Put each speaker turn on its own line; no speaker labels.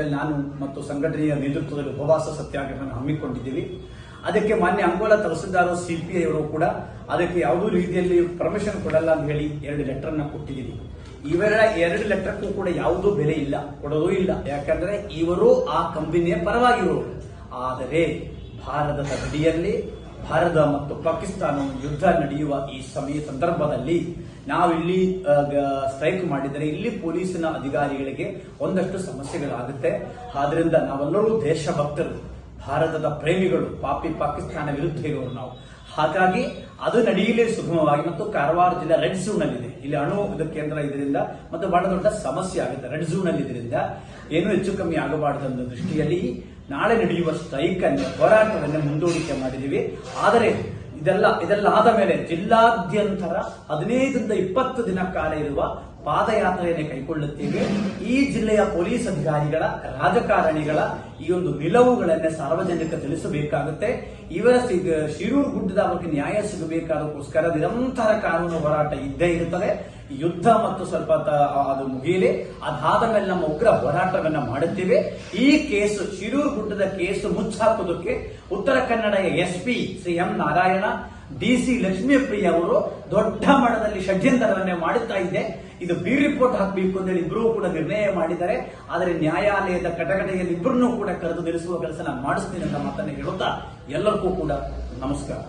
ಹೇಳಿ ನಾನು ಮತ್ತು ಸಂಘಟನೆಯ ನೇತೃತ್ವದಲ್ಲಿ ಉಪವಾಸ ಸತ್ಯಾಗ್ರಹ ಹಮ್ಮಿಕೊಂಡಿದ್ದೀವಿ. ಅದಕ್ಕೆ ಮಾನ್ಯ ಅಂಗೋಲ ತಹಸೀಲ್ದಾರ್ ಐ ಅವರು ಕೂಡ ಅದಕ್ಕೆ ಯಾವುದೂ ರೀತಿಯಲ್ಲಿ ಪರ್ಮಿಷನ್ ಕೊಡಲ್ಲ ಅಂತ ಹೇಳಿ ಎರಡು ಲೆಟರ್ ಅನ್ನ ಕೊಟ್ಟಿದ್ದೀವಿ ಇವೆರಡ ಎರಡು ಲೆಟರ್ಗೂ ಕೂಡ ಯಾವುದೂ ಬೆಲೆ ಇಲ್ಲ, ಕೊಡೋದೂ ಇಲ್ಲ. ಯಾಕಂದ್ರೆ ಇವರು ಆ ಕಂಪನಿಯ ಪರವಾಗಿರುವರು ಆದರೆ ಭಾರತದ ಗಡಿಯಲ್ಲಿ ಭಾರತ ಮತ್ತು ಪಾಕಿಸ್ತಾನ ಯುದ್ಧ ನಡೆಯುವ ಈ ಸಮಯ ಸಂದರ್ಭದಲ್ಲಿ ನಾವಿಲ್ಲಿ ಸ್ಟ್ರೈಕ್ ಮಾಡಿದರೆ ಇಲ್ಲಿ ಪೊಲೀಸಿನ ಅಧಿಕಾರಿಗಳಿಗೆ ಒಂದಷ್ಟು ಸಮಸ್ಯೆಗಳಾಗುತ್ತೆ. ಆದ್ರಿಂದ ನಾವೆಲ್ಲರೂ ದೇಶಭಕ್ತರು. ಭಾರತದ ಪ್ರೇಮಿಗಳು, ಪಾಪಿ ಪಾಕಿಸ್ತಾನ ವಿರುದ್ಧ ಇರುವರು ನಾವು. ಹಾಗಾಗಿ ಅದು ನಡೆಯಲೇ ಸುಗಮವಾಗಿ ಮತ್ತು ಕಾರವಾರ ಜಿಲ್ಲೆ ರೆಡ್ ಝೋನ್ ಅಲ್ಲಿದೆ ಇಲ್ಲಿ ಅಣು ಕೇಂದ್ರ ಇದರಿಂದ ಮತ್ತು ಬಹಳ ದೊಡ್ಡ ಸಮಸ್ಯೆ ಆಗುತ್ತೆ ರೆಡ್ ಝೋನ್ ಅಲ್ಲಿ ಇದರಿಂದ ಏನು ಹೆಚ್ಚು ಕಮ್ಮಿ ಆಗಬಾರದು ಅನ್ನೋ ದೃಷ್ಟಿಯಲ್ಲಿ ನಾಳೆ ನಡೆಯುವ ಸ್ಟ್ರೈಕ್ ಅನ್ನು, ಹೋರಾಟವನ್ನು ಮುಂದೂಡಿಕೆ ಮಾಡಿದ್ದೀವಿ. ಆದರೆ ಇದೆಲ್ಲ ಇದೆಲ್ಲ ಆದ ಮೇಲೆ ಜಿಲ್ಲಾದ್ಯಂತರ ಹದಿನೈದರಿಂದ ಇಪ್ಪತ್ತು ದಿನ ಕಾಲ ಇರುವ ಪಾದಯಾತ್ರೆಯನ್ನು ಕೈಗೊಳ್ಳುತ್ತೇವೆ. ಈ ಜಿಲ್ಲೆಯ ಪೊಲೀಸ್ ಅಧಿಕಾರಿಗಳ, ರಾಜಕಾರಣಿಗಳ ಈ ಒಂದು ನಿಲುವುಗಳನ್ನೇ ಸಾರ್ವಜನಿಕ ತಿಳಿಸಬೇಕಾಗುತ್ತೆ. ಇವರ ಶಿರೂರು ಗುಡ್ಡದ ಬಗ್ಗೆ ನ್ಯಾಯ ಸಿಗಬೇಕಾದಕ್ಕೋಸ್ಕರ ನಿರಂತರ ಕಾನೂನು ಹೋರಾಟ ಇದ್ದೇ ಇರುತ್ತದೆ. ಯುದ್ಧ ಮತ್ತು ಸ್ವಲ್ಪ ಅದು ಮುಗಿಯಲಿ. ಅದಾದ ಮೇಲೆ ನಮ್ಮ ಉಗ್ರ ಹೋರಾಟವನ್ನ ಮಾಡುತ್ತೇವೆ. ಈ ಕೇಸು, ಶಿರೂರು ಗುಡ್ಡದ case ಮುಚ್ಚಾಕೋದಕ್ಕೆ Uttara Kannada S P Shri M Narayana DC Lakshmipriya ಅವರು ದೊಡ್ಡ ಮಟ್ಟದಲ್ಲಿ ಷಡ್ಯಂತರವನ್ನೇ ಮಾಡುತ್ತಾ ಇದೆ ಇದು ಬಿ ರಿಪೋರ್ಟ್ ಹಾಕಬೇಕು ಅಂತ ಹೇಳಿ ಇಬ್ಬರೂ ಕೂಡ ನಿರ್ಣಯ ಮಾಡಿದ್ದಾರೆ. ಆದರೆ ನ್ಯಾಯಾಲಯದ ಕಟಕಟೆಯಲ್ಲಿ ಇಬ್ಬರನ್ನೂ ಕೂಡ ಕರೆದು ನಿಲ್ಲಿಸುವ ಕೆಲಸ ನಾನು ಮಾಡಿಸ್ತೀನಿ ಅಂತ ಮಾತನ್ನು ಹೇಳುತ್ತಾ ಎಲ್ಲರಿಗೂ ಕೂಡ ನಮಸ್ಕಾರ.